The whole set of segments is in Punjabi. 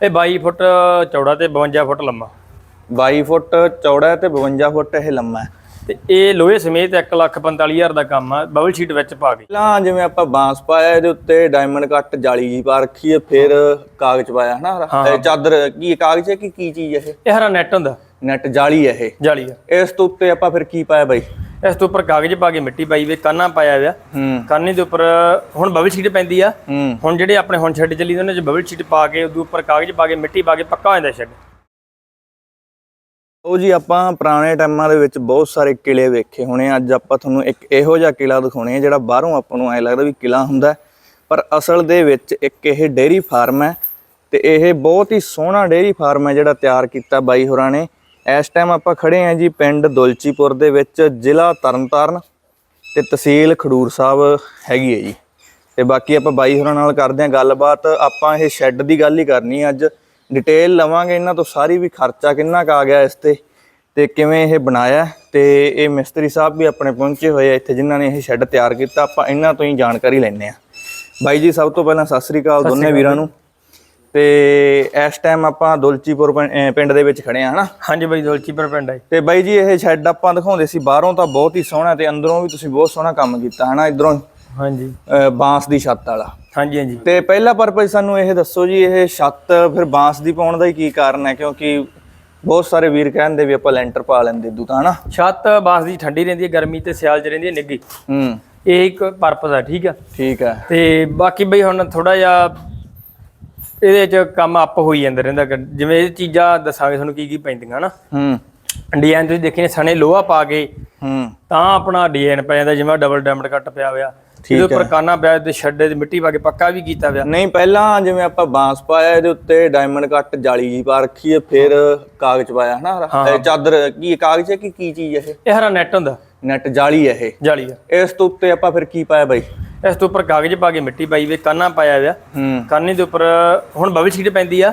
ਇਹ 22 ਫੁੱਟ ਚੌੜਾ ਤੇ 52 ਫੁੱਟ ਲੰਮਾ। 22 ਫੁੱਟ ਚੌੜਾ ਤੇ 52 ਫੁੱਟ ਇਹ ਲੰਮਾ ਹੈ। ਤੇ ਇਹ ਲੋਹੇ ਸਮੇਤ 1,45,000 ਦਾ ਕੰਮ ਆ ਬਬਲ ਸ਼ੀਟ ਵਿੱਚ ਪਾ ਕੇ। ਪਹਿਲਾਂ ਜਿਵੇਂ ਆਪਾਂ ਬਾਂਸ ਪਾਇਆ ਇਹਦੇ ਉੱਤੇ ਡਾਇਮੰਡ ਕੱਟ ਜਾਲੀ ਜੀ ਪਾ ਰੱਖੀ ਹੈ ਫਿਰ ਕਾਗਜ਼ ਪਾਇਆ ਹਨਾ? ਇਹ ਚਾਦਰ ਕੀ ਇਹ ਕਾਗਜ਼ ਹੈ ਕਿ ਕੀ ਚੀਜ਼ ਹੈ ਇਹ ਹਰਾ ਨੈਟ ਹੁੰਦਾ। ਇਹ ਨੈਟ ਜਾਲੀ ਹੈ ਇਹ। ਜਾਲੀ ਆ ਇਸ ਤੋਂ ਉੱਤੇ ਆਪਾਂ ਫਿਰ ਕੀ ਪਾਇਆ ਬਾਈ? ਇਸ ਤੋਂ ਉੱਪਰ ਕਾਗਜ਼ ਪਾ ਕੇ ਮਿੱਟੀ ਪਾਈ ਵੇ ਕਾਨਾ ਪਾਇਆ ਹੋਇਆ। ਕਾਨੇ ਦੇ ਉੱਪਰ ਹੁਣ ਬਬਲ ਸ਼ੀਟ ਪੈਂਦੀ ਆ। ਹੁਣ ਜਿਹੜੇ ਆਪਣੇ ਹੁਣ ਛੱਡ ਚੱਲੀ ਉਹਨਾਂ 'ਚ ਬਬਲ ਸ਼ੀਟ ਪਾ ਕੇ ਉਹਦੇ ਉੱਪਰ ਕਾਗਜ਼ ਪਾ ਕੇ ਮਿੱਟੀ ਪਾ ਕੇ ਪੱਕਾ ਹੋ ਜਾਂਦਾ ਛੱਡ ਉਹ ਜੀ ਆਪਾਂ ਪੁਰਾਣੇ ਟਾਈਮਾਂ ਦੇ ਵਿੱਚ ਬਹੁਤ ਸਾਰੇ ਕਿਲੇ ਵੇਖੇ ਹੋਣੇ ਅੱਜ ਆਪਾਂ ਤੁਹਾਨੂੰ ਇੱਕ ਇਹੋ ਜਿਹਾ ਕਿਲਾ ਦਿਖਾਉਣੇ ਆ ਜਿਹੜਾ ਬਾਹਰੋਂ ਆਪਾਂ ਨੂੰ ਐ ਲੱਗਦਾ ਵੀ ਕਿਲਾ ਹੁੰਦਾ ਪਰ ਅਸਲ ਦੇ ਵਿੱਚ ਇੱਕ ਇਹ ਡੇਅਰੀ ਫਾਰਮ ਹੈ ਤੇ ਇਹ ਬਹੁਤ ਹੀ ਸੋਹਣਾ ਡੇਅਰੀ ਫਾਰਮ ਹੈ ਜਿਹੜਾ ਤਿਆਰ ਕੀਤਾ ਬਾਈ ਹੋਰਾਂ ਨੇ। ਇਸ ਟਾਈਮ ਆਪਾਂ ਖੜੇ ਆ ਜੀ ਪਿੰਡ ਦੁਲਚੀਪੁਰ ਦੇ ਵਿੱਚ ਜ਼ਿਲ੍ਹਾ ਤਰਨਤਾਰਨ ਤੇ ਤਹਿਸੀਲ ਖਡੂਰ ਸਾਹਿਬ ਹੈਗੀ ਹੈ ਜੀ। ਤੇ ਬਾਕੀ ਆਪਾਂ ਬਾਈ ਹੋਰਾਂ ਨਾਲ ਕਰਦੇ ਹਾਂ ਗੱਲਬਾਤ। ਆਪਾਂ ਇਹ ਸ਼ੈੱਡ ਦੀ ਗੱਲ ਹੀ ਕਰਨੀ ਅੱਜ। ਡਿਟੇਲ ਲਵਾਂਗੇ ਇਹਨਾਂ ਤੋਂ ਸਾਰੀ ਵੀ ਖਰਚਾ ਕਿੰਨਾ ਕੁ ਆ ਗਿਆ ਇਸ ਤੇ ਤੇ ਕਿਵੇਂ ਇਹ ਬਣਾਇਆ ਤੇ ਇਹ ਮਿਸਤਰੀ ਸਾਹਿਬ ਵੀ ਆਪਣੇ ਪਹੁੰਚੇ ਹੋਏ ਆ ਇੱਥੇ ਜਿਨ੍ਹਾਂ ਨੇ ਇਹ ਸ਼ੈੱਡ ਤਿਆਰ ਕੀਤਾ। ਆਪਾਂ ਇਹਨਾਂ ਤੋਂ ਹੀ ਜਾਣਕਾਰੀ ਲੈਣੇ ਆ ਬਾਈ ਜੀ ਸਭ ਤੋਂ ਪਹਿਲਾਂ ਸਤਿ ਸ੍ਰੀ ਅਕਾਲ ਦੋਨੇ ਵੀਰਾਂ ਨੂੰ। ਤੇ ਇਸ ਟਾਈਮ ਆਪਾਂ ਦੁਲਚੀਪੁਰ ਪਿੰਡ ਦੇ ਵਿੱਚ ਖੜੇ ਆ ਹਨਾ? ਹਾਂਜੀ ਬਾਈ ਦੋਲਚੀਪੁਰ ਪਿੰਡ ਆ ਜੀ। ਤੇ ਬਾਈ ਜੀ ਇਹ ਸ਼ੈੱਡ ਆਪਾਂ ਦਿਖਾਉਂਦੇ ਸੀ ਬਾਹਰੋਂ ਤਾਂ ਬਹੁਤ ਹੀ ਸੋਹਣਾ ਤੇ ਅੰਦਰੋਂ ਵੀ ਤੁਸੀਂ ਬਹੁਤ ਸੋਹਣਾ ਕੰਮ ਕੀਤਾ ਹਨਾ ਇਧਰੋਂ? ਹਾਂਜੀ। ਬਾਂਸ ਦੀ ਛੱਤ ਵਾਲਾ। ਹਾਂਜੀ ਹਾਂਜੀ। ਤੇ ਪਹਿਲਾ ਪਰਪਸ ਸਾਨੂੰ ਇਹ ਦੱਸੋ ਜੀ ਇਹ ਛੱਤ ਫਿਰ ਬਾਂਸ ਦੀ ਪਾਉਣ ਦਾ ਹੀ ਕੀ ਕਾਰਨ ਹੈ? ਕਿਉਂਕਿ ਬਹੁਤ ਸਾਰੇ ਵੀਰ ਕਹਿੰਦੇ ਵੀ ਆਪਾਂ ਲੈਂਟਰ ਪਾ ਲੈਂਦੇ ਦੂ ਤਾਂ ਹਨਾ? ਛੱਤ ਬਾਂਸ ਦੀ ਠੰਡੀ ਰਹਿੰਦੀ ਹੈ ਗਰਮੀ ਤੇ ਸਿਆਲ 'ਚ ਰਹਿੰਦੀ ਹੈ ਨਿੱਗੀ ਹੂੰ। ਇਹ ਇੱਕ ਪਰਪਸ ਆ ਠੀਕ ਆ? ਠੀਕ ਹੈ। ਤੇ ਬਾਕੀ ਬਈ ਹੁਣ ਥੋੜਾ ਜਿਹਾ ਇਹਦੇ 'ਚ ਕੰਮ ਅਪ ਹੋਈ ਜਾਂਦਾ ਰਹਿੰਦਾ ਗ- ਜਿਵੇਂ ਇਹ ਚੀਜ਼ਾਂ ਦੱਸਾਂਗੇ ਤੁਹਾਨੂੰ ਕੀ ਕੀ ਪੈਂਦੀਆਂ ਹਨਾ ਹੂੰ। ਡਿਜ਼ਾਈਨ ਤੁਸੀਂ ਦੇਖੇ ਨੇ ਸਣੇ ਲੋਹਾ ਪਾ ਕੇ ਹੂੰ। ਤਾਂ ਆਪਣਾ ਡਿਜ਼ਾਈਨ ਪੈ ਜਾਂਦਾ ਜਿਵੇਂ ਡਬਲ ਡਾਇਮੰਡ ਕੱਟ ਪਿਆ ਹੋਇਆ। ਇਹਦੇ ਉੱਪਰ ਕਾਨਾ ਪਿਆ ਤੇ ਛੱਡੇ ਤੇ ਮਿੱਟੀ ਪਾ ਕੇ ਪੱਕਾ ਵੀ ਕੀਤਾ ਹੋਇਆ। ਨਹੀਂ ਪਹਿਲਾਂ ਜਿਵੇਂ ਆਪਾਂ ਬਾਂਸ ਪਾਇਆ ਇਹਦੇ ਉੱਤੇ ਡਾਇਮੰਡ ਕੱਟ ਜਾਲੀ ਜੀ ਪਾ ਰੱਖੀ ਹੈ ਫਿਰ ਕਾਗਜ਼ ਪਾਇਆ ਹਨਾ? ਇਹ ਚਾਦਰ ਕੀ ਇਹ ਕਾਗਜ਼ ਹੈ ਕਿ ਕੀ ਚੀਜ਼ ਹੈ ਇਹ? ਇਹ ਹਰਾ ਨੈਟ ਹੁੰਦਾ। ਨੈਟ ਜਾਲੀ ਹੈ ਇਹ। ਜਾਲੀ ਆ ਇਸ ਤੋਂ ਉੱਤੇ ਆਪਾਂ ਫਿਰ ਕੀ ਪਾਇਆ ਬਾਈ? ਇਸ ਤੋਂ ਉੱਪਰ ਕਾਗਜ਼ ਪਾ ਕੇ ਮਿੱਟੀ ਪਾਈ ਵੇ ਕਾਨਾ ਪਾਇਆ ਹੋਇਆ। ਹੂੰ। ਕਾਨੇ ਦੇ ਉੱਪਰ ਹੁਣ ਬਬਲ ਸ਼ੀਟ ਪੈਂਦੀ ਆ।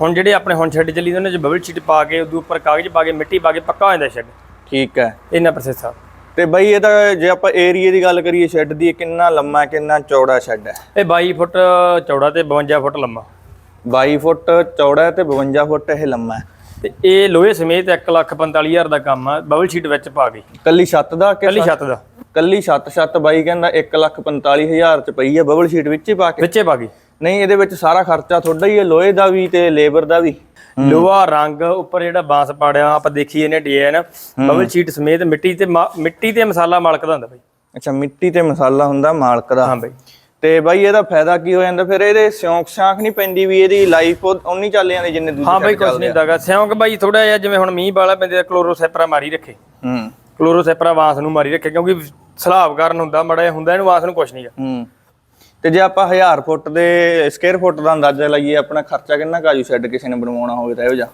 ਹੁਣ ਜਿਹੜੇ ਆਪਣੇ ਹੁਣ ਛੱਡ ਚੱਲੀ ਉਹਨਾਂ 'ਚ ਬਬਲ ਸ਼ੀਟ ਪਾ ਕੇ ਉਹਦੇ ਉੱਪਰ ਕਾਗਜ਼ ਪਾ ਕੇ ਮਿੱਟੀ ਪਾ ਕੇ ਪੱਕਾ ਹੋ ਜਾਂਦਾ ਛੱਡ ਠੀਕ ਹੈ। ਇੰਨਾ ਪ੍ਰੋਸੈਸ ਆ। ਤੇ ਬਾਈ ਇਹਦਾ ਜੇ ਆਪਾਂ ਏਰੀਏ ਦੀ ਗੱਲ ਕਰੀਏ ਸ਼ੈੱਡ ਦੀ ਇਹ ਕਿੰਨਾ ਲੰਮਾ ਕਿੰਨਾ ਚੌੜਾ ਸ਼ੈੱਡ ਹੈ? ਇਹ 22 ਫੁੱਟ ਚੌੜਾ ਤੇ 52 ਫੁੱਟ ਲੰਮਾ। 22 ਫੁੱਟ ਚੌੜਾ ਤੇ 52 ਫੁੱਟ ਇਹ ਲੰਮਾ ਤੇ ਇਹ ਲੋਹੇ ਸਮੇਤ 1,45,000 ਦਾ ਕੰਮ ਆ ਬਬਲ ਸ਼ੀਟ ਵਿੱਚ ਪਾ ਕੇ। ਕੱਲੀ ਛੱਤ ਦਾ ਕੱਲੀ ਛੱਤ ਦਾ। ਕੱਲੀ ਛੱਤ ਛੱਤ ਬਾਈ ਕਹਿੰਦਾ 145000 ਚ ਪਈ ਹੈ ਬਬਲ ਸ਼ੀਟ ਵਿੱਚ ਹੀ ਪਾ ਕੇ। ਵਿੱਚੇ ਪਾ ਕੇ ਨਹੀਂ ਇਹਦੇ ਵਿੱਚ ਸਾਰਾ ਖਰਚਾ ਤੁਹਾਡਾ ਹੀ ਹੈ ਲੋਹੇ ਦਾ ਵੀ ਤੇ ਲੇਬਰ ਦਾ ਵੀ। ਲੋਹਾ ਰੰਗ ਉੱਪਰ ਜਿਹੜਾ ਬਾਂਸ ਪਾੜਿਆ ਆਪਾਂ ਦੇਖੀ ਇਹਨੇ ਡਿਜ਼ਾਈਨ ਬਬਲ ਸ਼ੀਟ ਸਮੇਤ ਮਿੱਟੀ ਤੇ ਮਿੱਟੀ ਤੇ ਮਸਾਲਾ ਮਲਕ ਦਾ ਹੁੰਦਾ ਬਈ। ਅੱਛਾ ਮਿੱਟੀ ਤੇ ਮਸਾਲਾ ਹੁੰਦਾ ਮਾਲਕ ਦਾ। ਹਾਂ ਬਈ। ਤੇ ਬਾਈ ਇਹਦਾ ਫਾਇਦਾ ਕੀ ਹੋ ਜਾਂਦਾ? ਫਿਰ ਇਹਦੇ ਸਿਉਂਕ ਸ਼ਾਂਖ ਨਹੀਂ ਪੈਂਦੀ ਵੀ ਇਹਦੀ ਲਾਈਫ ਉਨੀ ਚੱਲ ਜਾਂਦੀ ਜਿੰਨੇ ਦੂਜੇ ਹਾਂ ਬਈ ਕੁਛ ਨਹੀਂ ਦਾਗਾ ਸਿਉਂਕ ਬਾਈ ਥੋੜਾ ਜਿਹਾ ਜਿਵੇਂ ਹੁਣ ਮੀਂਹ ਵਾਲਾ ਪੈਂਦੇ ਕਲੋਰੋਸੈਪਰਾ ਮਾਰੀ ਰੱਖੇ। ਹੂੰ। ਕਲੋਰੋਸੈਪਰਾ ਵਾਂਸ ਨੂੰ ਮਾਰੀ ਰੱਖੇ ਕਿਉਂਕਿ ਸਲਾਬ ਕਾਰਨ ਹੁੰਦਾ ਮੜਾ ਹੁੰਦਾ ਇਹਨੂੰ ਵਾਂਸ ਨੂੰ ਕੁਛ ਨਹੀਂਗਾ ਹੂੰ। ਤੇ ਜੇ ਆਪਾਂ 1000 ਫੁੱਟ ਦੇ ਸਕੁਅਰ ਫੁੱਟ ਦਾ ਅੰਦਾਜ਼ਾ ਲਾਈਏ ਆਪਣਾ ਖਰਚਾ ਕਿੰਨਾ ਕਾਜੂ ਸ਼ੈੱਡ ਕਿਸੇ ਨੇ ਬਣਵਾਉਣਾ ਹੋਵੇ ਤਾਂ ਇਹੋ ਜਿਹਾ?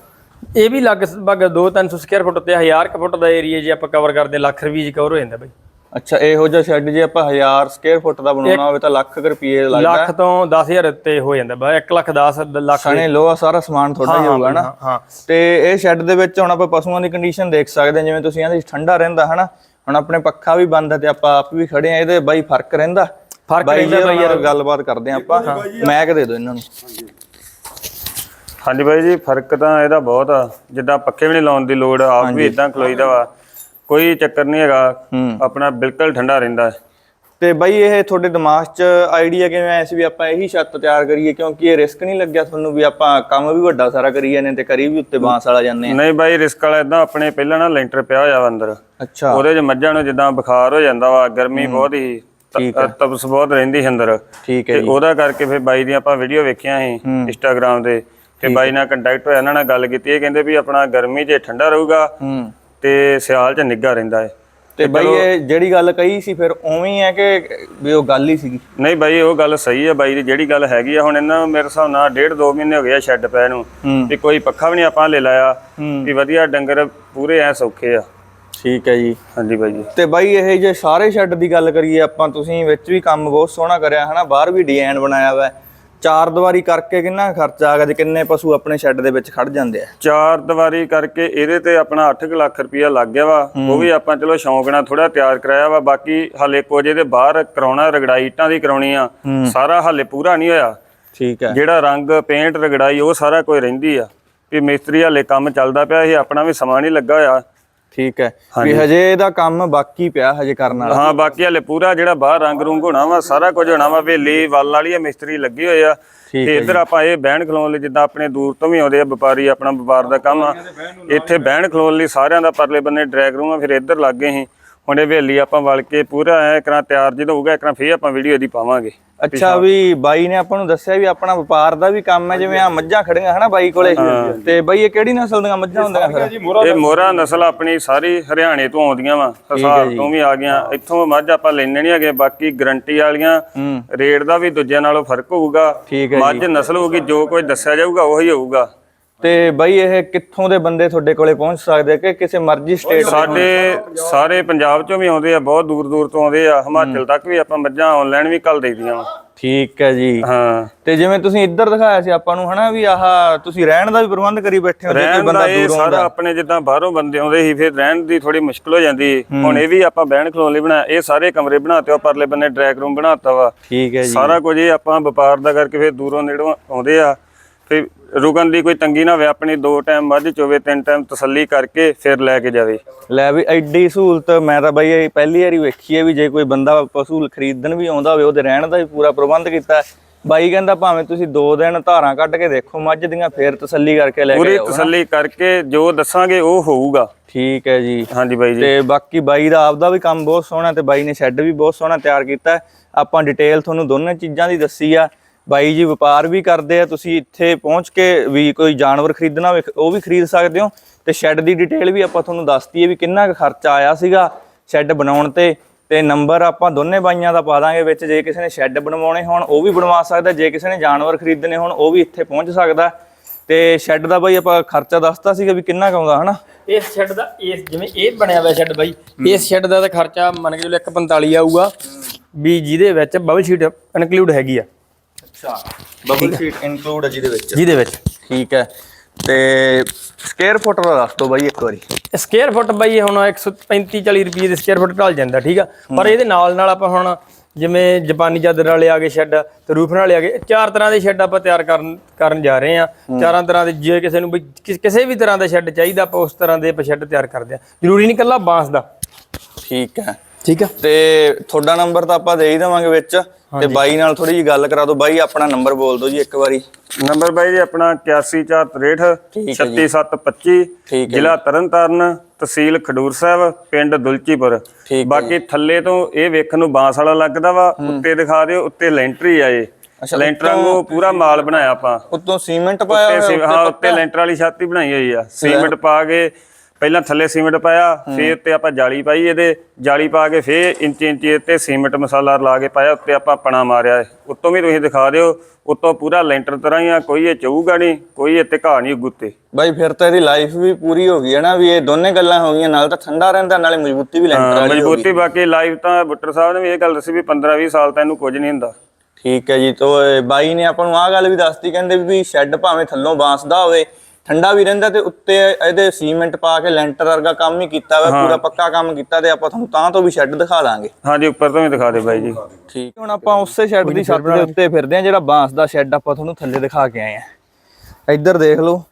ਇਹ ਵੀ ਲਗਭਗ 2-300 ਸਕੁਅਰ ਫੁੱਟ ਤੇ 1000 ਕ ਫੁੱਟ ਦਾ ਏਰੀਆ ਜੇ ਆਪਾਂ ਕਵਰ ਕਰਦੇ ਲੱਖ ਰੁਪਏ ਚ ਕਵਰ ਹੋ ਜਾਂਦਾ ਬਈ। ਅੱਛਾ ਇਹੋ ਜਿਹਾ ਸ਼ੈੱਡ ਜੇ ਆਪਾਂ 1000 ਸਕੁਅਰ ਫੁੱਟ ਦਾ ਬਣਾਉਣਾ ਹੋਵੇ ਤਾਂ ਲੱਖ ਰੁਪਏ ਲੱਗਦਾ। ਲੱਖ ਤੋਂ 10000 ਉੱਤੇ ਹੋ ਜਾਂਦਾ ਬਈ 1 ਲੱਖ 10 ਲੱਖ ਸਣੇ ਲੋਹਾ ਸਾਰਾ ਸਮਾਨ ਤੁਹਾਡਾ ਹੀ ਹੋਊਗਾ ਨਾ। ਤੇ ਇਹ ਸ਼ੈੱਡ ਦੇ ਵਿੱਚ ਹੁਣ ਆਪਾਂ ਪਸ਼ੂਆਂ ਦੀ ਕੰਡੀਸ਼ਨ ਦੇਖ ਸਕਦੇ ਹਾਂ ਜਿਵੇਂ ਤੁਸੀਂ ਕਹਿੰਦੇ ਠੰਡਾ ਰਹਿੰਦਾ ਹਨਾ? ਹੁਣ ਆਪਣੇ ਪੱਖਾ ਵੀ ਬੰਦ ਹੈ ਤੇ ਆਪਾਂ ਆਪ ਵੀ ਖੜੇ ਆ ਇਹਦੇ ਬਾਈ ਫ਼ਰਕ ਰਹਿੰਦਾ। ਫ਼ਰਕ ਬਾਈ ਰਹਿੰਦਾ ਜੀ ਬਈ ਨਾਲ ਗੱਲਬਾਤ ਕਰਦੇ ਹਾਂ ਆਪਾਂ। ਮੈਕ ਦੇ ਦਿਓ ਇਹਨਾਂ ਨੂੰ। ਹਾਂਜੀ ਬਾਈ ਜੀ ਫ਼ਰਕ ਤਾਂ ਇਹਦਾ ਬਹੁਤ ਆ। ਜਿੱਦਾਂ ਪੱਖੇ ਵੀ ਨਹੀਂ ਲਾਉਣ ਦੀ ਲੋੜ ਆਪ ਵੀ ਇਦਾਂ ਖਲੋਈਦਾ ਵਾ। ਕੋਈ ਚੱਕਰ ਨਹੀਂ ਹੈਗਾ। ਆਪਣਾ ਬਿਲਕੁਲ ਠੰਡਾ ਰਹਿੰਦਾ। ਹੈ ਤੇ ਬਾਈ ਇਹ ਤੁਹਾਡੇ ਦਿਮਾਗ 'ਚ ਆਈਡੀਆ ਕਿਵੇਂ ਆਇਆ ਸੀ ਵੀ ਆਪਾਂ ਇਹੀ ਛੱਤ ਤਿਆਰ ਕਰੀਏ? ਕਿਉਂਕਿ ਇਹ ਰਿਸਕ ਨਹੀਂ ਲੱਗਿਆ ਤੁਹਾਨੂੰ ਵੀ ਆਪਾਂ ਕੰਮ ਵੀ ਵੱਡਾ ਸਾਰਾ ਕਰੀ ਜਾਂਦੇ ਤੇ ਕਰੀ ਵੀ ਉੱਤੇ ਬਾਂਸ ਵਾਲਾ ਜਾਂਦੇ ਆ। ਨਹੀਂ ਬਾਈ ਰਿਸਕ ਵਾਲਾ ਇਦਾਂ ਆਪਣੇ ਪਹਿਲਾਂ ਨਾ ਲੈਂਟਰ ਪਿਆ ਹੋਇਆ ਵਾ ਅੰਦਰ। ਅੱਛਾ। ਉਹਦੇ 'ਚ ਮੱਝਾਂ ਨੂੰ ਜਿੱਦਾਂ ਬੁਖਾਰ ਹੋ ਜਾਂਦਾ ਵਾ ਗਰਮੀ ਬਹੁਤ ਹੀ ਤਪਸ ਬਹੁਤ ਰਹਿੰਦੀ ਅੰਦਰ। ਠੀਕ ਹੈ ਤੇ ਉਹਦਾ ਕਰਕੇ ਫਿਰ ਬਾਈ ਦੀਆਂ ਆਪਾਂ ਵੀਡੀਓ ਵੇਖੀਆਂ ਸੀ ਇੰਸਟਾਗ੍ਰam ਤੇ। ਤੇ ਬਾਈ ਨਾਲ ਕੰਟੈਕਟ ਹੋਇਆ ਇਹਨਾਂ ਨਾਲ ਗੱਲ ਕੀਤੀ। ਇਹ ਕਹਿੰਦੇ ਵੀ ਆਪਣਾ ਗਰਮੀ 'ਚ ਠੰਡਾ ਰਹੂਗਾ ਹੂੰ। ਤੇ ਸਿਆਲ 'ਚ ਨਿੱਘਾ ਰਹਿੰਦਾ ਹੈ ਤੇ ਬਾਈ ਇਹ ਜਿਹੜੀ ਗੱਲ ਕਹੀ ਸੀ ਫਿਰ ਉਵੇਂ ਹੀ ਹੈ ਕਿ ਵੀ ਉਹ ਗੱਲ ਹੀ ਸੀਗੀ? ਨਹੀਂ ਬਾਈ ਉਹ ਗੱਲ ਸਹੀ ਹੈ ਬਾਈ ਦੀ ਜਿਹੜੀ ਗੱਲ ਹੈਗੀ ਆ ਹੁਣ ਇਹਨਾਂ ਮੇਰੇ ਹਿਸਾਬ ਨਾਲ ਡੇਢ ਦੋ ਮਹੀਨੇ ਹੋ ਗਏ ਆ ਸ਼ੈੱਡ ਪੈ ਨੂੰ। ਵੀ ਕੋਈ ਪੱਖਾ ਵੀ ਨਹੀਂ ਆਪਾਂ ਲੈ ਲਾਇਆ। ਵੀ ਵਧੀਆ ਡੰਗਰ ਪੂਰੇ ਐ ਸੌਖੇ ਆ। ਠੀਕ ਹੈ ਜੀ। ਹਾਂਜੀ ਬਾਈ ਜੀ। ਤੇ ਬਾਈ ਇਹ ਜੇ ਸਾਰੇ ਸ਼ੈੱਡ ਦੀ ਗੱਲ ਕਰੀਏ ਆਪਾਂ ਤੁਸੀਂ ਵਿੱਚ ਵੀ ਕੰਮ ਬਹੁਤ ਸੋਹਣਾ ਕਰਿਆ ਹਨਾ? ਬਾਹਰ ਵੀ ਡਿਜ਼ਾਈਨ ਬਣਾਇਆ ਵਾ। ਚਾਰ ਦੀਵਾਰੀ ਕਰਕੇ ਕਿੰਨਾ ਖਰਚਾ ਆ ਗਿਆ ਤੇ ਕਿੰਨੇ ਪਸ਼ੂ ਆਪਣੇ ਸ਼ੈੱਡ ਦੇ ਵਿੱਚ ਖੜ ਜਾਂਦੇ ਆ? ਚਾਰ ਦੀਵਾਰੀ ਕਰਕੇ ਇਹਦੇ ਤੇ ਆਪਣਾ 8 ਲੱਖ ਰੁਪਇਆ ਲੱਗ ਗਿਆ ਵਾ। ਉਹ ਵੀ ਆਪਾਂ ਚਲੋ ਸ਼ੌਂਕ ਨਾਲ ਥੋੜਾ ਤਿਆਰ ਕਰਾਇਆ ਵਾ। ਬਾਕੀ ਹਲੇ ਕੁਝ ਇਹਦੇ ਬਾਹਰ ਕਰਾਉਣਾ ਰਗੜਾਈ ਇੱਟਾਂ ਦੀ ਕਰਾਉਣੀ ਆ। ਸਾਰਾ ਹਲੇ ਪੂਰਾ ਨਹੀਂ ਹੋਇਆ। ਠੀਕ ਹੈ। ਜਿਹੜਾ ਰੰਗ ਪੇਂਟ ਰਗੜਾਈ ਉਹ ਸਾਰਾ ਕੁਝ ਰਹਿੰਦੀ ਆ। ਵੀ ਮਿਸਤਰੀ ਹਾਲੇ ਕੰਮ ਚੱਲਦਾ ਪਿਆ ਇਹ ਆਪਣਾ ਵੀ ਸਮਾਂ ਨਹੀਂ ਲੱਗਾ ਹੋਇਆ। ਠੀਕ ਹੈ ਵੀ ਹਜੇ। ਇਹਦਾ ਕੰਮ ਬਾਕੀ ਪਿਆ ਹਜੇ ਕਰਨ ਵਾਲਾ। ਹਾਂ ਬਾਕੀ ਹਾਲੇ ਪੂਰਾ ਜਿਹੜਾ ਬਾਹਰ ਰੰਗ ਰੁੰਗ ਹੋਣਾ ਵਾ ਸਾਰਾ ਕੁਝ ਹੋਣਾ ਵਾ ਵੇਲੀ ਵੱਲ ਵਾਲੀ ਮਿਸਤਰੀ ਲੱਗੇ ਹੋਏ ਆ। ਤੇ ਇੱਧਰ ਆਪਾਂ ਇਹ ਬਹਿਣ ਖਲੋਣ ਲਈ ਜਿੱਦਾਂ ਆਪਣੇ ਦੂਰ ਤੋਂ ਵੀ ਆਉਂਦੇ ਆ ਵਪਾਰੀ ਆਪਣਾ ਵਪਾਰ ਦਾ ਕੰਮ ਆ। ਇੱਥੇ ਬਹਿਣ ਖਲੋਣ ਲਈ ਸਾਰਿਆਂ ਦਾ ਪਰਲੇ ਬੰਨੇ ਡਰੈਗ ਰੂਮ ਆ ਫਿਰ ਇੱਧਰ ਲੱਗੇ ਸੀ ਹੁਣ ਇਹ ਵੇਲੀ ਆਪਾਂ ਵਲ ਕੇ ਪੂਰਾ ਐ ਕਰਾਂ ਤਿਆਰ ਜਦੋਂ ਹੋਊਗਾ ਇੱਕ ਫੇਰ ਆਪਾਂ ਵੀਡੀਓ ਦੀ ਪਾਵਾਂਗੇ। ਅੱਛਾ ਵੀ ਬਾਈ ਨੇ ਆਪਾਂ ਨੂੰ ਦੱਸਿਆ ਵੀ ਆਪਣਾ ਵਪਾਰ ਦਾ ਵੀ ਕੰਮ ਹੈ ਜਿਵੇਂ ਆ ਮੱਝਾਂ ਖੜੀਆਂ ਹਨਾ ਬਾਈ ਕੋਲੇ। ਤੇ ਬਾਈ ਇਹ ਕਿਹੜੀ ਨਸਲ ਦੀਆਂ ਮੱਝਾਂ ਹੁੰਦੀਆਂ ਫਿਰ? ਇਹ ਮੋਹਰਾ ਨਸਲ। ਆਪਣੀ ਸਾਰੀ ਹਰਿਆਣੇ ਤੋਂ ਆਉਂਦੀਆਂ ਵਾ ਹਿਸਾਰ ਤੋਂ ਵੀ ਆ ਗਈਆਂ। ਇੱਥੋਂ ਮੱਝ ਆਪਾਂ ਲੈਣੇ ਨਹੀਂ ਹੈਗੇ ਬਾਕੀ ਗਰੰਟੀ ਵਾਲੀਆਂ। ਰੇਟ ਦਾ ਵੀ ਦੂਜਿਆਂ ਨਾਲੋਂ ਫ਼ਰਕ ਹੋਊਗਾ। ਮੱਝ ਨਸਲ ਹੋਊਗੀ ਜੋ ਕੁਝ ਦੱਸਿਆ ਜਾਊਗਾ ਉਹੀ ਹੋਊਗਾ। ਤੇ ਬਾਈ ਇਹ ਕਿੱਥੋਂ ਦੇ ਬੰਦੇ ਤੁਹਾਡੇ ਕੋਲੇ ਪਹੁੰਚ ਸਕਦੇ ਆ ਕਿ ਕਿਸੇ ਮਰਜ਼ੀ ਸਟੇਟ ਸਾਡੇ ਸਾਰੇ ਪੰਜਾਬ ਚੋਂ ਵੀ ਆਉਂਦੇ ਆ ਬਹੁਤ ਦੂਰ ਦੂਰ ਤੋਂ ਆਉਂਦੇ ਆ। ਹਿਮਾਚਲ ਤੱਕ ਵੀ ਆਪਾਂ ਮੱਝਾਂ ਆਨਲਾਈਨ ਵੀ ਕੱਲ ਦੇਈਦੀਆਂ ਵਾ। ਠੀਕ ਹੈ ਜੀ। ਹਾਂ। ਤੇ ਜਿਵੇਂ ਤੁਸੀਂ ਇੱਧਰ ਦਿਖਾਇਆ ਸੀ ਆਪਾਂ ਨੂੰ ਹਨਾ ਵੀ ਆਹ ਤੁਸੀਂ ਰਹਿਣ ਦਾ ਵੀ ਪ੍ਰਬੰਧ ਕਰੀ ਬੈਠੇ ਹੋ ਜੇ ਕੋਈ ਬੰਦਾ ਦੂਰੋਂ ਸਾਰਾ ਆਪਣੇ ਜਿੱਦਾਂ ਬਾਹਰੋਂ ਬੰਦੇ ਆਉਂਦੇ ਸੀ ਫਿਰ ਰਹਿਣ ਦੀ ਥੋੜੀ ਮੁਸ਼ਕਲ ਹੋ ਜਾਂਦੀ। ਹੁਣ ਇਹ ਵੀ ਆਪਾਂ ਬਹਿਣ ਖਲੋਣ ਲਈ ਬਣਾਇਆ ਇਹ ਸਾਰੇ ਕਮਰੇ ਬਣਾਤੇ ਆ ਪਰਲੇ ਬੰਨੇ ਡਰੈਗ ਰੂਮ ਬਣਾਤਾ ਵਾ। ਠੀਕ ਹੈ ਜੀ। ਸਾਰਾ ਕੁਝ ਇਹ ਆਪਾਂ ਵਪਾਰ ਦਾ ਕਰਕੇ ਫਿਰ ਦੂਰੋਂ ਨੇੜੋਂ ਆਉਂਦੇ ਆ। ਫਿਰ ਰੁਕਣ ਦੀ ਕੋਈ ਤੰਗੀ ਨਾ ਹੋਵੇ ਆਪਣੀ ਦੋ ਟਾਈਮ ਮੱਝ ਚੋਵੇ ਤਿੰਨ ਟਾਈਮ ਤਸੱਲੀ ਕਰਕੇ ਫਿਰ ਲੈ ਕੇ ਜਾਵੇ। ਲੈ ਵੀ ਐਡੀ ਸਹੂਲਤ ਮੈਂ ਤਾਂ ਬਾਈ ਇਹ ਪਹਿਲੀ ਵਾਰੀ ਵੇਖੀ ਹੈ ਵੀ ਜੇ ਕੋਈ ਬੰਦਾ ਪਸ਼ੂ ਖਰੀਦਣ ਵੀ ਆਉਂਦਾ ਹੋਵੇ ਉਹਦੇ ਰਹਿਣ ਦਾ ਵੀ ਪੂਰਾ ਪ੍ਰਬੰਧ ਕੀਤਾ। ਬਾਈ ਕਹਿੰਦਾ ਭਾਵੇਂ ਤੁਸੀਂ ਦੋ ਦਿਨ ਧਾਰਾਂ ਕੱਢ ਕੇ ਦੇਖੋ ਮੱਝ ਦੀਆਂ ਫੇਰ ਤਸੱਲੀ ਕਰਕੇ ਲੈ ਕੇ ਪੂਰੀ ਤਸੱਲੀ ਕਰਕੇ ਜੋ ਦੱਸਾਂਗੇ ਉਹ ਹੋਊਗਾ। ਠੀਕ ਹੈ ਜੀ। ਹਾਂਜੀ ਬਾਈ ਜੀ। ਤੇ ਬਾਕੀ ਬਾਈ ਦਾ ਆਪਦਾ ਵੀ ਕੰਮ ਬਹੁਤ ਸੋਹਣਾ ਤੇ ਬਾਈ ਨੇ ਸ਼ੈੱਡ ਵੀ ਬਹੁਤ ਸੋਹਣਾ ਤਿਆਰ ਕੀਤਾ। ਆਪਾਂ ਡਿਟੇਲ ਤੁਹਾਨੂੰ ਦੋਨੇ ਚੀਜ਼ਾਂ ਦੀ ਦੱਸੀ ਆ। ਬਾਈ ਜੀ ਵਪਾਰ ਵੀ ਕਰਦੇ ਆ ਤੁਸੀਂ ਇੱਥੇ ਪਹੁੰਚ ਕੇ ਵੀ ਕੋਈ ਜਾਨਵਰ ਖਰੀਦਣਾ ਹੋਵੇ ਉਹ ਵੀ ਖਰੀਦ ਸਕਦੇ ਹੋ। ਤੇ ਸ਼ੈੱਡ ਦੀ ਡਿਟੇਲ ਵੀ ਆਪਾਂ ਤੁਹਾਨੂੰ ਦੱਸਤੀ ਹੈ ਵੀ ਕਿੰਨਾ ਕੁ ਖਰਚਾ ਆਇਆ ਸੀਗਾ ਸ਼ੈੱਡ ਬਣਾਉਣ ਤੇ। ਤੇ ਨੰਬਰ ਆਪਾਂ ਦੋਨੇ ਬਾਈਆਂ ਦਾ ਪਾ ਦਾਂਗੇ ਵਿੱਚ ਜੇ ਕਿਸੇ ਨੇ ਸ਼ੈੱਡ ਬਣਵਾਉਣੇ ਹੋਣ ਉਹ ਵੀ ਬਣਵਾ ਸਕਦਾ ਜੇ ਕਿਸੇ ਨੇ ਜਾਨਵਰ ਖਰੀਦਣੇ ਹੋਣ ਉਹ ਵੀ ਇੱਥੇ ਪਹੁੰਚ ਸਕਦਾ। ਤੇ ਸ਼ੈੱਡ ਦਾ ਬਾਈ ਆਪਾਂ ਖਰਚਾ ਦੱਸਤਾ ਸੀਗਾ ਵੀ ਕਿੰਨਾ ਕੁ ਆਉਂਦਾ ਹਨਾ? ਇਸ ਸ਼ੈੱਡ ਦਾ ਇਸ ਜਿਵੇਂ ਇਹ ਬਣਿਆ ਹੋਇਆ ਸ਼ੈੱਡ ਬਾਈ ਇਸ ਸ਼ੈੱਡ ਦਾ ਤਾਂ ਖਰਚਾ ਮੰਨ ਕੇ ਚਲੋ 145 ਆਊਗਾ। ਵੀ ਜਿਹਦੇ ਵਿੱਚ ਬਬਲ ਸ਼ੀਟ ਇਨਕਲੂਡ ਹੈਗੀ ਆ। ਅੱਛਾ। ਬਬਲ ਸ਼ੀਟ ਇਨਕਲੂਡ ਹੈ ਜਿਹਦੇ ਵਿੱਚ। ਜਿਹਦੇ ਵਿੱਚ। ਠੀਕ ਹੈ। ਤੇ ਸਕੁਅਰ ਫੁੱਟ ਦਾ ਦੱਸ ਦਿਓ ਬਾਈ ਇੱਕ ਵਾਰੀ। ਸਕੁਅਰ ਫੁੱਟ ਬਾਈ ਹੁਣ 135 40 ਰੁਪਏ ਦੇ ਸਕੁਅਰ ਫੁੱਟ ਢਲ ਜਾਂਦਾ ਠੀਕ ਆ? ਪਰ ਇਹਦੇ ਨਾਲ ਨਾਲ ਆਪਾਂ ਹੁਣ ਜਿਵੇਂ ਜਾਪਾਨੀ ਚਾਦਰ ਵਾਲੇ ਆ ਗਏ ਸ਼ੈੱਡ ਤੇ ਰੂਫ ਵਾਲੇ ਆ ਗਏ ਚਾਰ ਤਰ੍ਹਾਂ ਦੇ ਸ਼ੈੱਡ ਆਪਾਂ ਤਿਆਰ ਕਰਨ ਕਰਨ ਜਾ ਰਹੇ ਆ ਚਾਰਾਂ ਤਰ੍ਹਾਂ ਦੇ ਜੇ ਕਿਸੇ ਨੂੰ ਵੀ ਕਿਸ- ਵੀ ਤਰ੍ਹਾਂ ਦਾ ਸ਼ੈੱਡ ਚਾਹੀਦਾ ਆਪਾਂ ਉਸ ਤਰ੍ਹਾਂ ਦੇ ਆਪਾਂ ਸ਼ੈੱਡ ਤਿਆਰ ਕਰਦੇ ਆ ਜ਼ਰੂਰੀ ਨਹੀਂ ਕੱਲਾ ਬਾਂਸ ਦਾ। ਠੀਕ ਹੈ। ਠੀਕ ਆ। ਤੇ ਤੁਹਾਡਾ ਨੰਬਰ ਤਾਂ ਆਪਾਂ ਦੇ ਹੀ ਦੇਵਾਂਗੇ ਵਿੱਚ। ਤੇ ਬਾਈ ਨਾਲ ਥੋੜੀ ਜੀ ਗੱਲ ਕਰਾ ਦਿਓ। ਬਾਈ ਆਪਣਾ ਨੰਬਰ ਬੋਲ ਦਿਓ ਜੀ ਇੱਕ ਵਾਰੀ। ਨੰਬਰ ਬਾਈ ਜੀ ਆਪਣਾ 8143 ਠੀਕ ਹੈ ਜੀ। 36725 ਠੀਕ ਹੈ ਜ਼ਿਲ੍ਹਾ ਤਰਨਤਾਰਨ ਤਹਿਸੀਲ ਖਡੂਰ ਸਾਹਿਬ ਪਿੰਡ ਦੁਲਚੀਪੁਰ। ਬਾਕੀ ਥੱਲੇ ਤੋਂ ਇਹ ਵੇਖਣ ਨੂੰ ਬਾਂਸ ਵਾਲਾ ਲੱਗਦਾ ਵਾ ਉੱਤੇ ਦਿਖਾ ਦਿਓ ਉੱਤੇ ਲੈਂਟਰ ਹੀ ਆ ਇਹ। ਅੱਛਾ, ਲੈਂਟਰ ਵਾਂਗੂ ਪੂਰਾ ਮਾਲ ਬਣਾਇਆ ਆਪਾਂ। ਉੱਤੋਂ ਸੀਮੈਂਟ ਪਾਇਆ ਹਾਂ ਉੱਤੇ ਲੈਂਟਰ ਵਾਲੀ ਛਾਤੀ ਬਣਾਈ ਹੋਈ ਆ। ਸੀਮੈਂਟ ਪਾ ਕੇ ਪਹਿਲਾਂ ਥੱਲੇ ਸੀਮੈਂਟ ਪਾਇਆ ਫਿਰ ਉੱਤੇ ਆਪਾਂ ਜਾਲੀ ਪਾਈ ਇਹਦੇ ਜਾਲੀ ਪਾ ਕੇ ਫਿਰ ਇੰਚੀ ਇੰਚੀ ਉੱਤੇ ਸੀਮੈਂਟ ਮਸਾਲਾ ਲਾ ਕੇ ਪਾਇਆ ਉੱਤੇ ਆਪਾਂ ਪਣਾ ਮਾਰਿਆ। ਉੱਤੋਂ ਵੀ ਤੁਸੀਂ ਦਿਖਾ ਦਿਓ ਉੱਤੋਂ ਪੂਰਾ ਲੈਂਟਰ ਤਰ੍ਹਾਂ ਹੀ ਆ ਕੋਈ ਇਹ ਚਊਗਾ ਨਹੀਂ ਕੋਈ ਇੱਥੇ ਘਾਹ ਨਹੀਂ ਉੱਤੇ ਬਾਈ ਫਿਰ ਤਾਂ ਇਹਦੀ ਲਾਈਫ ਵੀ ਪੂਰੀ ਹੋ ਗਈ ਹੈ ਨਾ ਵੀ ਇਹ ਦੋਨੇ ਗੱਲਾਂ ਹੋ ਗਈਆਂ ਨਾਲ ਤਾਂ ਠੰਡਾ ਰਹਿੰਦਾ ਨਾਲੇ ਮਜ਼ਬੂਤੀ ਵੀ ਲੈਂਟਰ ਵਾਲੀ ਮਜ਼ਬੂਤੀ ਬਾਕੀ ਲਾਈਵ ਤਾਂ ਬੁੱਟਰ ਸਾਹਿਬ ਨੇ ਵੀ ਇਹ ਗੱਲ ਦੱਸੀ ਵੀ 15 20 ਸਾਲ ਤਾਂ ਇਹਨੂੰ ਕੁਝ ਨਹੀਂ ਹੁੰਦਾ। ਠੀਕ ਹੈ ਜੀ ਤੋ ਇਹ ਬਾਈ ਨੇ ਆਪਾਂ ਨੂੰ ਆਹ ਗੱਲ ਵੀ ਦੱਸਤੀ ਕਹਿੰਦੇ ਵੀ ਸ਼ੈੱਡ ਭਾਵੇਂ ਥੱਲੋਂ ਬਾਂਸ ਦਾ ਹੋਵੇ ਠੰਡਾ ਵੀ ਰਹਿੰਦਾ ਤੇ ਉੱਤੇ ਇਹਦੇ ਸੀਮੈਂਟ ਪਾ ਕੇ ਲੈਂਟਰ ਵਰਗਾ ਕੰਮ ਹੀ ਕੀਤਾ ਵਾ ਪੂਰਾ ਪੱਕਾ ਕੰਮ ਕੀਤਾ ਤੇ ਆਪਾਂ ਤੁਹਾਨੂੰ ਤਾਂ ਤੋਂ ਵੀ ਸ਼ੈੱਡ ਦਿਖਾ ਦਾਂਗੇ। ਹਾਂਜੀ ਉੱਪਰ ਤੋਂ ਵੀ ਦਿਖਾ ਦਿਓ ਬਾਈ ਜੀ। ਠੀਕ। ਹੁਣ ਆਪਾਂ ਉਸੇ ਸ਼ੈੱਡ ਦੀ ਛੱਤ ਦੇ ਉੱਤੇ ਫਿਰਦੇ ਆ ਜਿਹੜਾ ਬਾਂਸ ਦਾ ਸ਼ੈੱਡ ਆਪਾਂ ਤੁਹਾਨੂੰ ਥੱਲੇ ਦਿਖਾ ਕੇ ਆਏ ਆ ਇੱਧਰ ਦੇਖ ਲਓ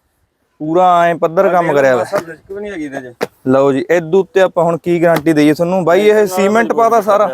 ਪੂਰਾ ਐ ਪੱਧਰ ਕੰਮ ਕਰਿਆ ਵਾ ਵੀ ਨਹੀਂ ਹੈਗੀ ਇਹਦੇ ਲਓ ਜੀ ਇਹਦੇ ਉੱਤੇ ਆਪਾਂ ਹੁਣ ਕੀ ਗਾਰੰਟੀ ਦਈਏ ਤੁਹਾਨੂੰ? ਬਾਈ ਇਹ ਸੀਮੈਂਟ ਪਾਦਾ ਸਾਰਾ।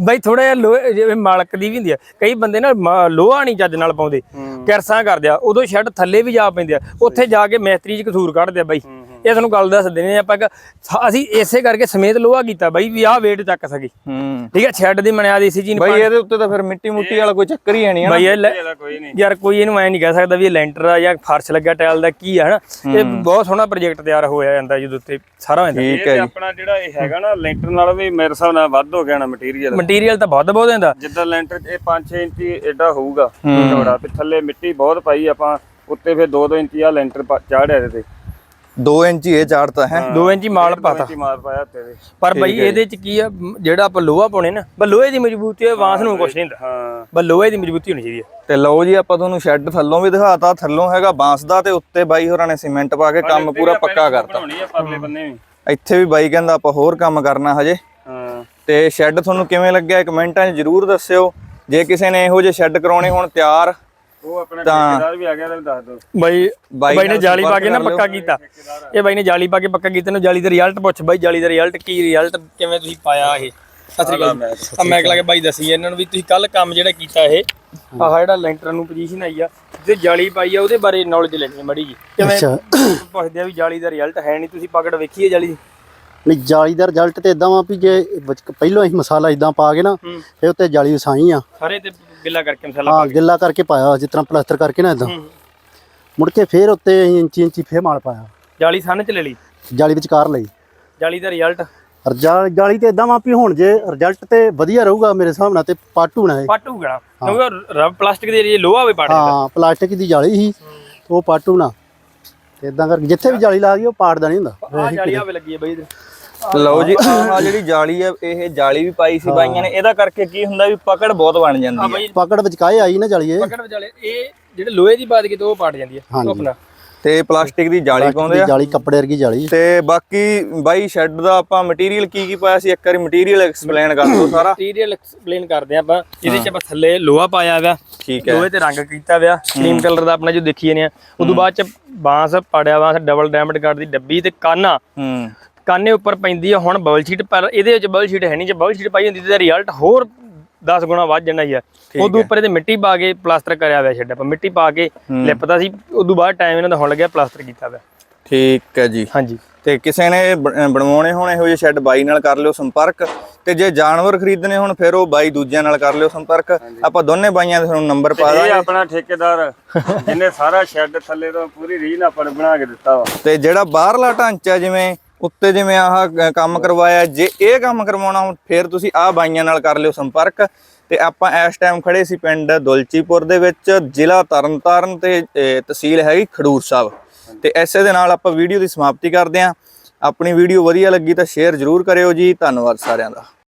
ਬਾਈ ਥੋੜਾ ਜਿਹਾ ਲੋਹੇ ਜਿਵੇਂ ਮਾਲਕ ਦੀ ਵੀ ਹੁੰਦੀ ਆ ਕਈ ਬੰਦੇ ਨਾ ਲੋਹਾ ਨਹੀਂ ਚੱਜ ਨਾਲ ਪਾਉਂਦੇ ਕਿਰਸਾਂ ਕਰਦੇ ਆ ਉਦੋਂ ਸ਼ੈੱਡ ਥੱਲੇ ਵੀ ਜਾ ਪੈਂਦੇ ਆ ਉੱਥੇ ਜਾ ਕੇ ਮੈਸਤਰੀ ਚ ਕਸੂਰ ਕੱਢਦੇ ਆ ਬਾਈ। ਇਹ ਤੁਹਾਨੂੰ ਗੱਲ ਦੱਸ ਦਿੰਦੇ ਨੇ ਆਪਾਂ ਸ- ਅਸੀਂ ਇਸੇ ਕਰਕੇ ਸਮੇਤ ਲੋਹਾ ਕੀਤਾ ਬਾਈ ਵੀ ਆਹ ਵੇਟ ਚੱਕ ਸਕੀ। ਹੂੰ। ਠੀਕ ਹੈ ਸ਼ੈੱਡ ਦੀ ਮਨਿਆਦ ਇਸੇ ਚੀਜ਼ ਨੂੰ ਬਾਈ ਇਹਦੇ ਉੱਤੇ ਤਾਂ ਫਿਰ ਮਿੱਟੀ ਮੁੱਟੀ ਵਾਲਾ ਕੋਈ ਚੱਕਰ ਹੀ ਹੈ ਨਹੀਂ ਹੈ ਨਾ? ਬਾਈ ਇਹ ਲੈ- ਇਹਦਾ ਕੋਈ ਨਹੀਂ। ਯਾਰ ਕੋਈ ਇਹਨੂੰ ਐ ਨਹੀਂ ਕਹਿ ਸਕਦਾ ਵੀ ਇਹ ਲੈਂਟਰ ਆ ਜਾਂ ਫਰਸ਼ ਲੱਗਿਆ ਟਾਇਲ ਦਾ ਕੀ ਆ ਹਨਾ ਇਹ ਬਹੁਤ ਸੋਹਣਾ ਪ੍ਰੋਜੈਕਟ ਤਿਆਰ ਹੋਇਆ ਜਾਂਦਾ ਜਦੋਂ ਉੱਤੇ ਸਾਰਾ ਹੋ ਜਾਂਦਾ ਇਹ ਠੀਕ ਹੈ ਜੀ। ਆਪਣਾ ਜਿਹੜਾ ਇਹ ਹੈਗਾ ਨਾ ਲੈਂਟਰ ਨਾਲ ਵੀ ਮੇਰੇ ਹਿਸਾਬ ਨਾਲ ਵੱਧ ਹੋ ਗਿਆ ਨਾ ਮਟੀਰੀਅਲ ਮਟੀਰੀਅਲ ਤਾਂ ਬਹੁਤ ਬਹੁਤ ਹੁੰਦਾ ਜਿੱਦਾਂ ਲੈਂਟਰ ਇਹ 5-6 ਇੰਚੀ ਐਡਾ ਹੋਊਗਾ ਚੌੜਾ। ਤੇ ਥੱਲੇ ਮਿੱਟੀ ਬਹੁਤ ਪਾਈ ਆਪਾਂ ਉੱਤੇ ਫਿਰ 2-2 ਇੰਚੀ ਆ ਲੈਂਟਰ ਚਾੜਿਆ ਇਹਦੇ ਤੇ। 2 ਇੰਚ ਹੀ ਇਹ ਚਾੜਤਾ ਹੈ। 2 ਇੰਚੀ ਮਾਲ ਪਾਤਾ। ਪਾਇਆ ਪਰ ਬਈ ਇਹਦੇ ਚ ਕੀ ਆ ਜਿਹੜਾ ਆਪਾਂ ਲੋਹਾ ਪਾਉਣੇ ਨਾ ਬਸ ਲੋਹੇ ਦੀ ਮਜ਼ਬੂਤੀ ਆ ਵਾਂਸ ਨੂੰ ਕੁਛ ਨਹੀਂ ਹੁੰਦਾ। ਹਾਂ। ਬਸ ਲੋਹੇ ਦੀ ਮਜ਼ਬੂਤੀ ਹੋਣੀ ਚਾਹੀਦੀ ਹੈ ਤੇ ਲਓ ਜੀ ਆਪਾਂ ਤੁਹਾਨੂੰ ਸ਼ੈੱਡ ਥੱਲੋਂ ਵੀ ਦਿਖਾਤਾ ਥੱਲੋਂ ਹੈਗਾ ਬਾਂਸ ਦਾ ਤੇ ਉੱਤੇ ਬਾਈ ਹੋਰਾਂ ਨੇ ਸੀਮੈਂਟ ਪਾ ਕੇ ਕੰਮ ਪੂਰਾ ਪੱਕਾ ਕਰਤਾ। ਇੱਥੇ ਵੀ ਬਾਈ ਕਹਿੰਦਾ ਆਪਾਂ ਹੋਰ ਕੰਮ ਕਰਨਾ ਹਜੇ। ਹਾਂ। ਤੇ ਸ਼ੈੱਡ ਤੁਹਾਨੂੰ ਕਿਵੇਂ ਲੱਗਿਆ ਕਮੈਂਟਾਂ 'ਚ ਜਰੂਰ ਦੱਸਿਓ। ਜੇ ਕਿਸੇ ਨੇ ਇਹੋ ਜਿਹੇ ਸ਼ੈੱਡ ਕਰਾਉਣੇ ਹੋਣ ਤਿਆਰ ਉਹ ਆਪਣਾ ਠੇਕੇਦਾਰ ਵੀ ਆ ਗਿਆ ਤਾਂ ਦੱਸ ਦਿਓ। ਬਾਈ ਬਾਈ ਬਾਈ ਨੇ ਜਾਲੀ ਪਾ ਕੇ ਨਾ। ਪੱਕਾ ਕੀਤਾ। ਇਹ ਬਾਈ ਨੇ ਜਾਲੀ ਪਾ ਕੇ ਪੱਕਾ ਕੀਤਾ। ਨੂੰ ਜਾਲੀ ਦਾ ਰਿਜ਼ਲਟ ਪੁੱਛ ਬਾਈ ਜਾਲੀ ਦਾ ਰਿਜ਼ਲਟ ਕੀ ਰਿਜ਼ਲਟ ਕਿਵੇਂ ਤੁਸੀਂ ਪਾਇਆ ਇਹ? ਸਤਰੀ ਗੱਲ ਆ ਮੈਂ ਲਾ ਕੇ ਬਾਈ ਦੱਸੀ ਇਹਨਾਂ ਨੂੰ ਵੀ ਤੁਸੀਂ ਕੱਲ ਕੰਮ ਜਿਹੜਾ ਕੀਤਾ ਇਹ ਆਹ ਜਿਹੜਾ ਲੈਂਟਰ ਨੂੰ ਪੋਜੀਸ਼ਨ ਆਈ ਆ ਤੇ ਜਾਲੀ ਪਾਈ ਆ ਉਹਦੇ ਬਾਰੇ ਨੌਲੇਜ ਲੈਣੀ ਮੜੀ ਜੀ। ਕਿਵੇਂ ਪੁੱਛਦੇ ਆ ਵੀ ਜਾਲੀ ਦਾ ਰਿਜ਼ਲਟ ਹੈ ਨਹੀਂ ਤੁਸੀਂ ਪਕੜ ਵੇਖੀ ਹੈ ਜਾਲੀ ਦੀ? ਨਹੀਂ ਜਾਲੀ ਦਾ ਰਿਜ਼ਲਟ ਤੇ ਇਦਾਂ ਵਾ ਵੀ ਜੇ ਵਿੱਚ- ਪਹਿਲੋਂ ਅਸੀਂ ਮਸਾਲਾ ਇਦਾਂ ਪਾ ਕੇ ਨਾ ਹੂੰ। ਫਿਰ ਉੱਤੇ ਜਾਲੀ ਵਸਾਈ ਆ। ਸਾਰੇ ਤੇ ਗਿੱਲਾ ਕਰਕੇ ਮਸਾਲਾ ਹਾਂ ਗਿੱਲਾ ਕਰਕੇ ਪਾਇਆ ਜਿਸ ਤਰ੍ਹਾਂ ਪਲਾਸਟਰ ਕਰਕੇ ਨਾ ਇਦਾਂ ਹੂੰ। ਮੁੜ ਕੇ ਫਿਰ ਉੱਤੇ ਅਸੀਂ ਇੰਚੀ ਇੰਚੀ ਫੇਰ ਮਾਲ ਪਾਇਆ। ਜਾਲੀ ਸੰਨ ਚ ਲੈ ਲਈ? ਜਾਲੀ ਵਿਚਕਾਰ ਲਈ। ਜਾਲੀ ਦਾ ਰਿਜ਼ਲਟ ਰਜਾ- ਜਾਲੀ ਤੇ ਇਦਾਂ ਵਾ ਵੀ ਹੁਣ ਜੇ ਰਿਜ਼ਲਟ ਤੇ ਵਧੀਆ ਰਹੂਗਾ ਮੇਰੇ ਹਿਸਾਬ ਨਾਲ ਤੇ ਪਾਟੂ ਨਾ ਇਹ। ਪੱਟ ਹੋਊਗਾ ਕਿਉਂਕਿ ਰਬ ਪਲਾਸਟਿਕ ਦੇ ਏਰੀਏ ਲੋਹਾ ਵੀ ਪਾੜ ਹਾਂ ਪਲਾਸਟਿਕ ਦੀ ਜਾਲੀ ਸੀ ਉਹ ਪਾਟੂ ਨਾ। ਤੇ ਇਦਾਂ ਕਰਕੇ ਜਿੱਥੇ ਵੀ ਜਾਲੀ ਲਾ ਗਈ ਉਹ ਪਾੜਦਾ ਨਹੀਂ ਹੁੰਦਾ। ਆਹ ਜਾਲੀ ਆਵੇ ਲੱਗੀ ਹੈ ਬਾਈ ਇਹਦੇ। ਲਓ ਜੀ ਆਹ ਜਿਹੜੀ ਜਾਲੀ ਹੈ ਇਹ ਜਾਲੀ ਵੀ ਪਾਈ ਸੀ ਬਾਈਆਂ ਨੇ। ਇਹਦਾ ਕਰਕੇ ਕੀ ਹੁੰਦਾ ਵੀ ਪਕੜ ਬਹੁਤ ਬਣ ਜਾਂਦੀ ਆ। ਹੈ ਪਕੜ ਵਿਚਕਾਏ ਆਈ ਨਾ ਜਾਲੀ ਇਹ? ਪਕੜ ਵਿਚਾਲੇ ਇਹ ਜਿਹੜੇ ਲੋਹੇ ਦੀ ਬਾਤ ਕੀਤੀ ਉਹ ਪਾਟ ਜਾਂਦੀ ਹੈ। ਉਹ ਆਪਣਾ। ਤੇ ਪਲਾਸਟਿਕ ਦੀ ਜਾਲੀ ਪਾਉਂਦੇ ਆ। ਜਾਲੀ ਕੱਪੜੇ ਵਰਗੀ ਜਾਲੀ। ਤੇ ਬਾਕੀ ਬਾਈ ਸ਼ੈੱਡ ਦਾ ਆਪਾਂ ਮਟੀਰੀਅਲ ਕੀ ਕੀ ਪਾਇਆ ਸੀ? ਇੱਕ ਵਾਰੀ ਮਟੀਰੀਅਲ ਐਕਸਪਲੇਨ ਕਰ ਦਿਓ ਸਾਰਾ। ਮਟੀਰੀਅਲ ਐਕਸਪਲੇਨ ਕਰਦੇ ਆ ਆਪਾਂ। ਇਹਦੇ ਚ ਆਪਾਂ ਥੱਲੇ ਲੋਹਾ ਪਾਇਆ ਹੋਇਆ। ਠੀਕ ਹੈ। ਲੋਹੇ ਤੇ ਰੰਗ ਕੀਤਾ ਹੋਇਆ। ਕਰੀਮ ਕਲਰ ਦਾ ਆਪਣਾ ਜੋ ਦੇਖੀ ਜਾਂਦੇ ਆ। ਉਦੋਂ ਬਾਅਦ ਚ ਬਾਂਸ ਪਾੜਿਆ ਬਾਂਸ ਡਬਲ ਡਾਇਮੰਡ ਕਾਰਡ ਦੀ ਡੱਬੀ ਤੇ ਕਾਨਾ ਹੂੰ। ਕਾਨੇ ਉੱਪਰ ਪੈਂਦੀ ਆ ਹੁਣ ਬਬਲ ਸ਼ੀਟ ਪਰ ਇਹਦੇ ਵਿੱਚ ਬਬਲ ਸ਼ੀਟ ਹੈ ਨਹੀਂ ਜੇ ਬਬਲ ਸ਼ੀਟ ਪਾਈ ਹੁੰਦੀ ਤੇ ਰਿਜ਼ਲਟ ਹੋਰ 10 ਗੁਣਾ ਵੱਧ ਜਾਣਾ ਹੀ ਆ ਉਦੋਂ ਉੱਪਰ ਇਹਦੇ ਮਿੱਟੀ ਪਾ ਕੇ ਪਲਾਸਟਰ ਕਰਿਆ ਹੋਇਆ ਛੱਡ ਆਪਾਂ ਮਿੱਟੀ ਪਾ ਕੇ ਲਿਪਦਾ ਸੀ ਉਦੋਂ ਬਾਅਦ ਟਾਈਮ ਇਹਨਾਂ ਦਾ ਹੁਣ ਲੱਗਿਆ ਪਲਾਸਟਰ ਕੀਤਾ ਹੋਇਆ। ਠੀਕ ਹੈ ਜੀ। ਹਾਂਜੀ। ਤੇ ਕਿਸੇ ਨੇ ਬਣਵਾਉਣੇ ਹੋਣ ਇਹੋ ਜਿਹੇ ਸ਼ੈੱਡ ਬਾਈ ਨਾਲ ਕਰ ਲਿਓ ਸੰਪਰਕ ਤੇ ਜੇ ਜਾਨਵਰ ਖਰੀਦਣੇ ਹੋਣ ਫਿਰ ਉਹ ਬਾਈ ਦੂਜਿਆਂ ਨਾਲ ਕਰ ਲਿਓ ਸੰਪਰਕ। ਆਪਾਂ ਦੋਨੇ ਬਾਈਆਂ ਦੇ ਤੁਹਾਨੂੰ ਨੰਬਰ ਪਾ ਇਹ ਦਾਂਗੇ। ਆਪਣਾ ਠੇਕੇਦਾਰ ਜਿਹਨੇ ਸਾਰਾ ਸ਼ੈੱਡ ਥੱਲੇ ਤੋਂ ਪੂਰੀ ਰੀਲ ਆਪਾਂ ਨੂੰ ਬਣਾ ਕੇ ਦਿੱਤਾ ਵਾ। ਤੇ ਜਿਹੜਾ ਬਾਹਰਲਾ ਢਾਂਚਾ ਜਿਵੇਂ ਉੱਤੇ ਜਿਵੇਂ ਆਹ ਕੰਮ ਕਰਵਾਇਆ ਜੇ ਇਹ ਕੰਮ ਕਰਵਾਉਣਾ ਹੁਣ ਫਿਰ ਤੁਸੀਂ ਆਹ ਬਾਈਆਂ ਨਾਲ ਕਰ ਲਿਓ ਸੰਪਰਕ। ਤੇ ਆਪਾਂ ਇਸ ਟਾਈਮ ਖੜੇ ਸੀ ਪਿੰਡ ਦੁਲਚੀਪੁਰ ਦੇ ਵਿੱਚ ਜ਼ਿਲ੍ਹਾ ਤਰਨਤਾਰਨ ਤੇ ਤਹਿਸੀਲ ਹੈਗੀ ਖਡੂਰ ਸਾਹਿਬ। ਤੇ ਐਸੇ ਦੇ ਨਾਲ ਆਪਾਂ ਵੀਡੀਓ ਦੀ ਸਮਾਪਤੀ ਕਰਦੇ ਹਾਂ। ਆਪਣੀ ਵੀਡੀਓ ਵਧੀਆ ਲੱਗੀ ਤਾਂ ਸ਼ੇਅਰ ਜ਼ਰੂਰ ਕਰਿਓ ਜੀ। ਧੰਨਵਾਦ ਸਾਰਿਆਂ ਦਾ।